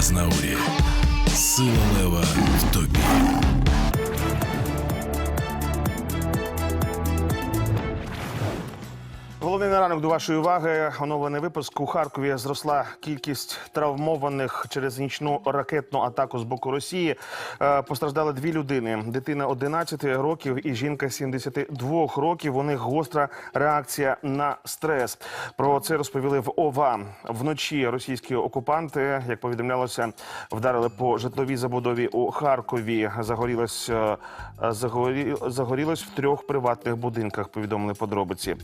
Азнаурі. Сила лева в тобі. Головний на ранок до вашої уваги. Оновлений випуск у Харкові зросла кількість травмованих через нічну ракетну атаку з боку Росії. Е, Постраждали дві людини: дитина 11 років і жінка 72 років. У них гостра реакція на стрес. Про це розповіли в ОВА. Вночі російські окупанти, як повідомлялося, вдарили по житловій забудові у Харкові. Загорілось е, загорі, загорілось в трьох приватних будинках. Повідомили подробиці.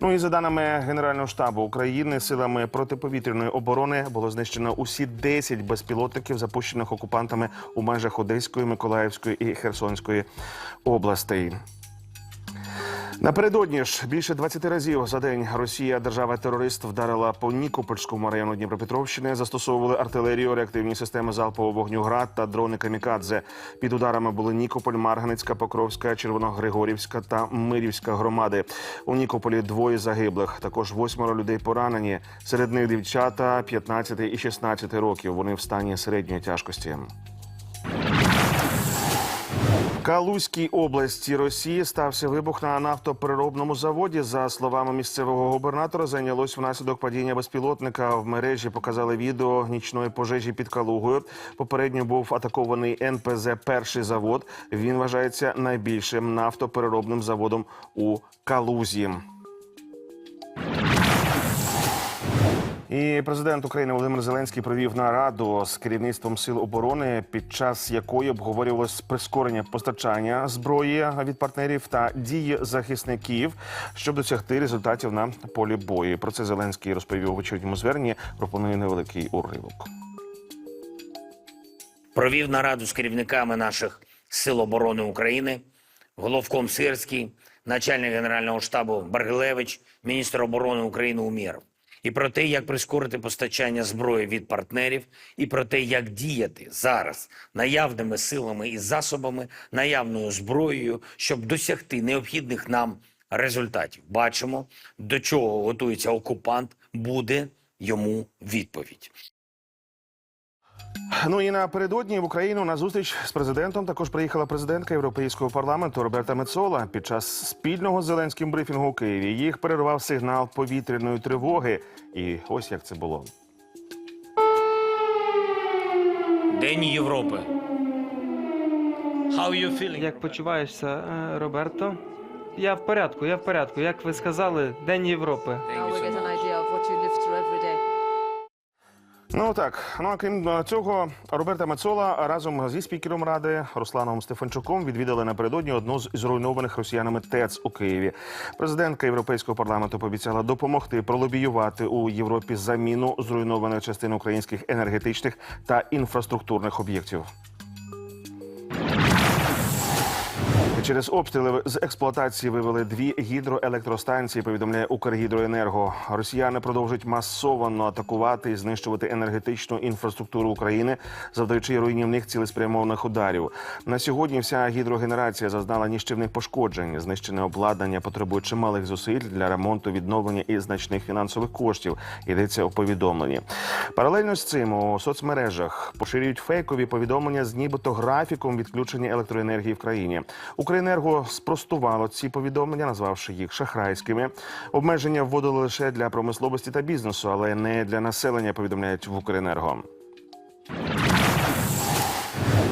Ну і за даними Генерального штабу України, силами протиповітряної оборони було знищено усі 10 безпілотників, запущених окупантами у межах Одеської, Миколаївської і Херсонської областей. Напередодні ж більше 20 разів за день Росія, держава-терорист, вдарила по Нікопольському району Дніпропетровщини. Застосовували артилерію, реактивні системи залпового вогню ГРАД та дрони Камікадзе. Під ударами були Нікополь, Марганицька, Покровська, Червоногригорівська та Мирівська громади. У Нікополі двоє загиблих. Також восьмеро людей поранені. Серед них дівчата 15 і 16 років. Вони в стані середньої тяжкості. Калузькій області Росії стався вибух на нафтопереробному заводі. За словами місцевого губернатора, зайнялось внаслідок падіння безпілотника. В мережі показали відео нічної пожежі під Калугою. Попередньо був атакований НПЗ Перший завод. Він вважається найбільшим нафтопереробним заводом у Калузі. І президент України Володимир Зеленський провів нараду з керівництвом сил оборони, під час якої обговорювалось прискорення постачання зброї від партнерів та дії захисників, щоб досягти результатів на полі бою. Про це Зеленський розповів у вечірньому зверненні. Пропоную невеликий уривок. провів нараду з керівниками наших сил оборони України, головком Сирський, начальник Генерального штабу Баргилевич, міністр оборони України Умєров. І про те, як прискорити постачання зброї від партнерів, і про те, як діяти зараз наявними силами і засобами, наявною зброєю, щоб досягти необхідних нам результатів. Бачимо, до чого готується окупант, буде йому відповідь. Ну і напередодні в Україну на зустріч з президентом також приїхала президентка Європейського парламенту Роберта Мецола. Під час спільного з Зеленським брифінгу у Києві їх перервав сигнал повітряної тривоги. І ось як це було. День Європи. How you feeling? Як почуваєшся, е, Роберто? Я в порядку, я в порядку. Як ви сказали, День Європи. Now we get an idea of what you live through every day. Ну так, ну а крім цього, Роберта Мацола разом зі спікером ради Русланом Стефанчуком відвідали напередодні одну з зруйнованих росіянами ТЕЦ у Києві. Президентка Європейського парламенту пообіцяла допомогти пролобіювати у Європі заміну зруйнованої частини українських енергетичних та інфраструктурних об'єктів. Через обстріли з експлуатації вивели дві гідроелектростанції. Повідомляє Укргідроенерго. Росіяни продовжують масово атакувати і знищувати енергетичну інфраструктуру України, завдаючи руйнівних цілеспрямованих ударів. На сьогодні вся гідрогенерація зазнала ніщівних пошкоджень. Знищене обладнання потребує чималих зусиль для ремонту, відновлення і значних фінансових коштів. Йдеться у повідомленні. Паралельно з цим у соцмережах поширюють фейкові повідомлення з нібито графіком відключення електроенергії в країні. Укренерго спростувало ці повідомлення, назвавши їх шахрайськими. Обмеження вводили лише для промисловості та бізнесу, але не для населення. Повідомляють в Укренерго.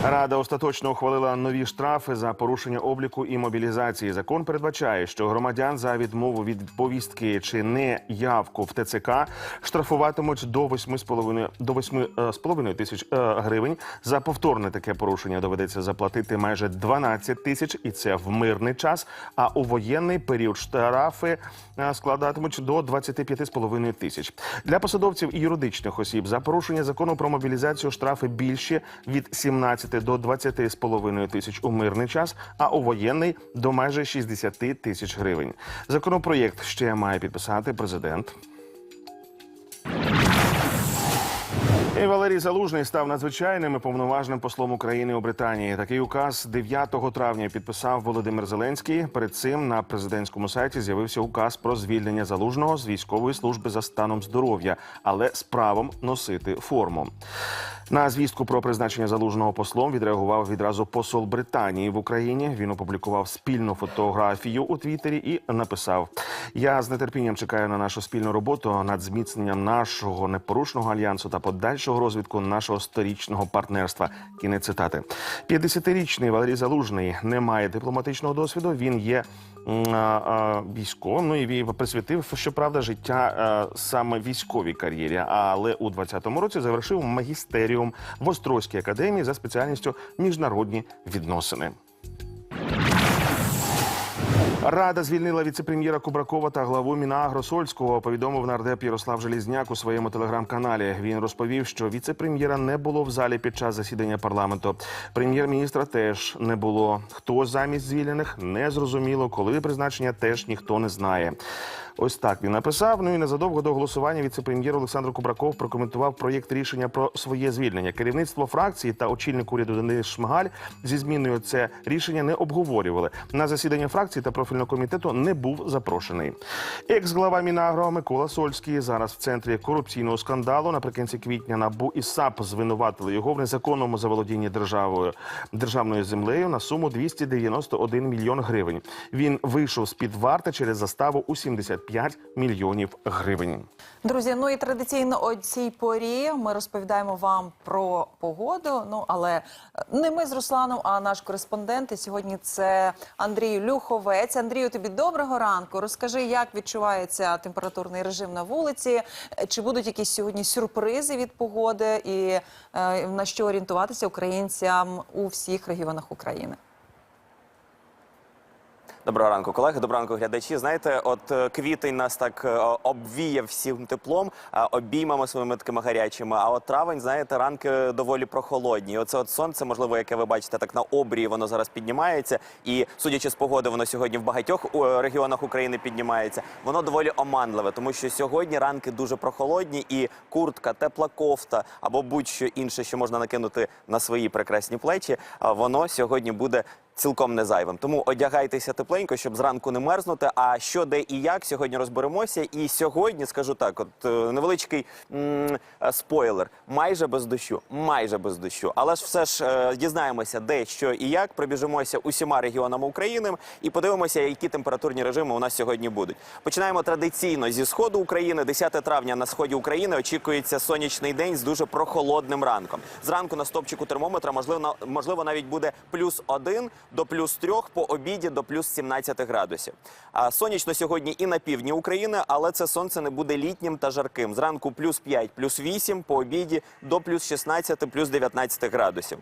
Рада остаточно ухвалила нові штрафи за порушення обліку і мобілізації. Закон передбачає, що громадян за відмову від повістки чи не явку в ТЦК штрафуватимуть до 8,5 до 8,5 тисяч е, гривень. За повторне таке порушення доведеться заплатити майже 12 тисяч, і це в мирний час. А у воєнний період штрафи е, складатимуть до 25,5 тисяч. Для посадовців і юридичних осіб за порушення закону про мобілізацію штрафи більші від 17 до 20,5 тисяч у мирний час, а у воєнний до майже 60 тисяч гривень. Законопроєкт ще має підписати президент. І Валерій Залужний став надзвичайним і повноважним послом України у Британії. Такий указ 9 травня підписав Володимир Зеленський. Перед цим на президентському сайті з'явився указ про звільнення залужного з військової служби за станом здоров'я, але з правом носити форму. На звістку про призначення залужного послом відреагував відразу посол Британії в Україні. Він опублікував спільну фотографію у Твіттері і написав: Я з нетерпінням чекаю на нашу спільну роботу над зміцненням нашого непорушного альянсу та подальшого розвитку нашого сторічного партнерства. Кінець цитати. 50-річний Валерій Залужний не має дипломатичного досвіду. Він є військовим. Ну і присвятив, щоправда, життя саме військовій кар'єрі. Але у 20-му році завершив магістеріум в Острозькій академії за спеціальністю міжнародні відносини. Рада звільнила віцепрем'єра Кубракова та главу Мінагро Сольського. Повідомив нардеп Ярослав Желізняк у своєму телеграм-каналі. Він розповів, що віцепрем'єра не було в залі під час засідання парламенту. Прем'єр-міністра теж не було. Хто замість звільнених не зрозуміло. Коли призначення теж ніхто не знає. Ось так він написав. Ну і незадовго до голосування віцепрем'єр Олександр Кубраков прокоментував проєкт рішення про своє звільнення. Керівництво фракції та очільник уряду Денис Шмигаль зі зміною це рішення не обговорювали. На засідання фракції та профільного комітету не був запрошений. Екс-глава Мінагро Микола Сольський зараз в центрі корупційного скандалу. Наприкінці квітня НАБУ і САП звинуватили його в незаконному заволодінні державою державною землею на суму 291 мільйон гривень. Він вийшов з під варти через заставу у 75 мільйонів гривень. Друзі, ну і традиційно о цій порі ми розповідаємо вам про погоду. Ну але е, не ми з Русланом, а наш кореспондент. І сьогодні це Андрій Люховець. Андрію, тобі доброго ранку. Розкажи, як відчувається температурний режим на вулиці. Чи будуть якісь сьогодні сюрпризи від погоди, і е, на що орієнтуватися українцям у всіх регіонах України? Доброго ранку, колеги. Доброго ранку, глядачі. Знаєте, от е, квітень нас так е, обвіяв всім теплом, е, обіймами своїми такими гарячими. А от травень, знаєте, ранки доволі прохолодні. І Оце от сонце, можливо, яке ви бачите, так на обрії воно зараз піднімається. І судячи з погоди, воно сьогодні в багатьох регіонах України піднімається. Воно доволі оманливе, тому що сьогодні ранки дуже прохолодні, і куртка, тепла кофта або будь-що інше, що можна накинути на свої прекрасні плечі, воно сьогодні буде цілком не зайвим. Тому одягайтеся тепленько, щоб зранку не мерзнути. А що, де і як сьогодні розберемося. І сьогодні скажу так: от е, невеличкий е, спойлер, майже без дощу, майже без дощу. Але ж все ж е, дізнаємося, де що і як. Пробіжимося усіма регіонами України і подивимося, які температурні режими у нас сьогодні будуть. Починаємо традиційно зі сходу України. 10 травня на сході України очікується сонячний день з дуже прохолодним ранком. Зранку на стопчику термометра можливо можливо навіть буде плюс 1 до плюс 3, по обіді до плюс 17 градусів. А сонячно сьогодні і на півдні України, але це сонце не буде літнім та жарким. Зранку плюс 5, плюс 8, по обіді до плюс 16, плюс 19 градусів.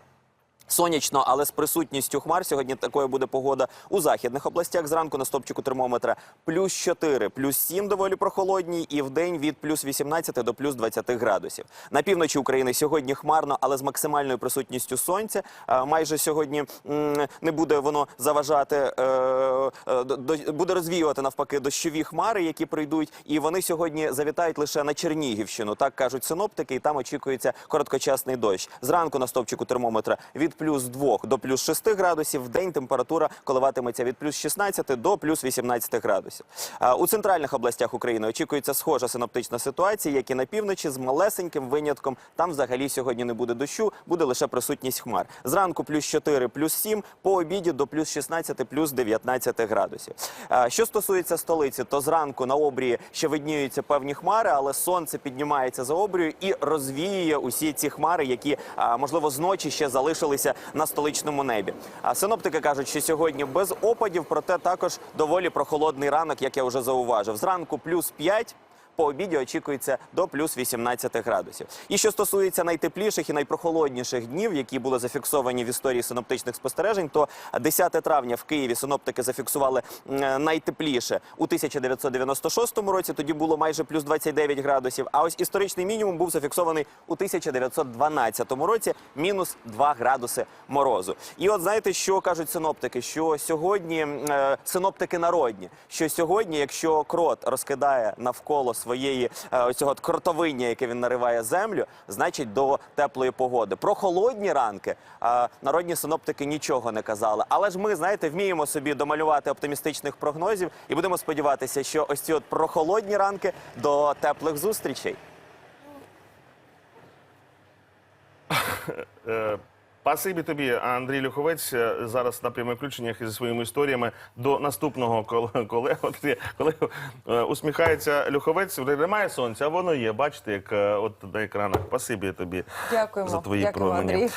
Сонячно, але з присутністю хмар сьогодні такою буде погода у західних областях. Зранку на стопчику термометра плюс 4, плюс 7 доволі прохолодні, і в день від плюс 18 до плюс 20 градусів. На півночі України сьогодні хмарно, але з максимальною присутністю сонця. А, Майже сьогодні не буде воно заважати, е, е, буде розвіювати навпаки дощові хмари, які прийдуть, і вони сьогодні завітають лише на Чернігівщину. Так кажуть синоптики, і там очікується короткочасний дощ. Зранку на стопчику термометра від плюс 2 до плюс 6 градусів. В день температура коливатиметься від плюс 16 до плюс 18 градусів. У центральних областях України очікується схожа синоптична ситуація, як і на півночі, з малесеньким винятком. Там взагалі сьогодні не буде дощу, буде лише присутність хмар. Зранку плюс 4, плюс 7, по обіді до плюс 16, плюс 19 градусів. Що стосується столиці, то зранку на обрії ще видніються певні хмари, але сонце піднімається за обрію і розвіює усі ці хмари, які можливо зночі ще залишилися на столичному небі. Синоптики кажуть, що сьогодні без опадів, проте також доволі прохолодний ранок, як я вже зауважив. Зранку плюс 5, по обіді очікується до плюс 18 градусів. І що стосується найтепліших і найпрохолодніших днів, які були зафіксовані в історії синоптичних спостережень, то 10 травня в Києві синоптики зафіксували найтепліше у 1996 році. Тоді було майже плюс 29 градусів. А ось історичний мінімум був зафіксований у 1912 році, мінус 2 градуси морозу. І от знаєте, що кажуть синоптики? Що сьогодні е, синоптики народні, що сьогодні, якщо крот розкидає навколо своєї е, ось цього кротовиння, яке він нариває землю, значить до теплої погоди. Про холодні ранки е, народні синоптики нічого не казали. Але ж ми, знаєте, вміємо собі домалювати оптимістичних прогнозів і будемо сподіватися, що ось ці от прохолодні ранки до теплих зустрічей. Спасибі тобі, Андрій Люховець. е, Зараз на прямих включеннях із своїми історіями до наступного кол- колеги. Коли е, усміхається Люховець, немає сонця, а воно є. Бачите, як е, от на екранах. Спасибі тобі Дякуємо. за твої Дякуємо, промені. Андрій.